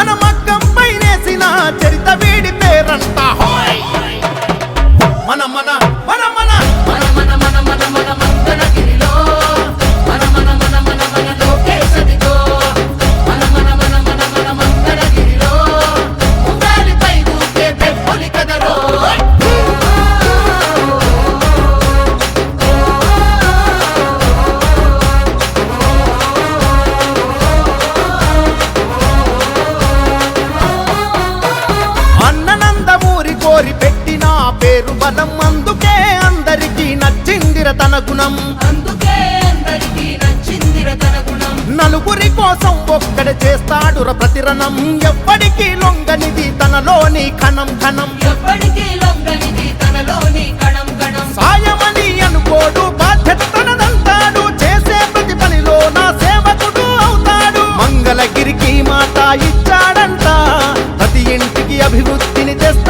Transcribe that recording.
మన మగ్గం పైనేసిన చరిత వీడి పేరంట మన మన పదం అందుకే అందరికి నచ్చిందిర తన గుణం. అందుకే అందరికీ నచ్చిందిర తన గుణం. నలుగురి కోసం ఒక్కడ చేస్తాడు ప్రతిరణం. ఎప్పటికీ లొంగనిది తనలోని కణం కణం ఎప్పటికీ లొంగనిది తనలోని కణం కణం సాయమని అనుకోడు బాధ్యత తనదంటాడు చేసే ప్రతి పనిలో నా సేవకుడు అవుతాడు. మంగళగిరికి మాట ఇచ్చాడంట ప్రతి ఇంటికి అభివృద్ధిని తెస్తాడు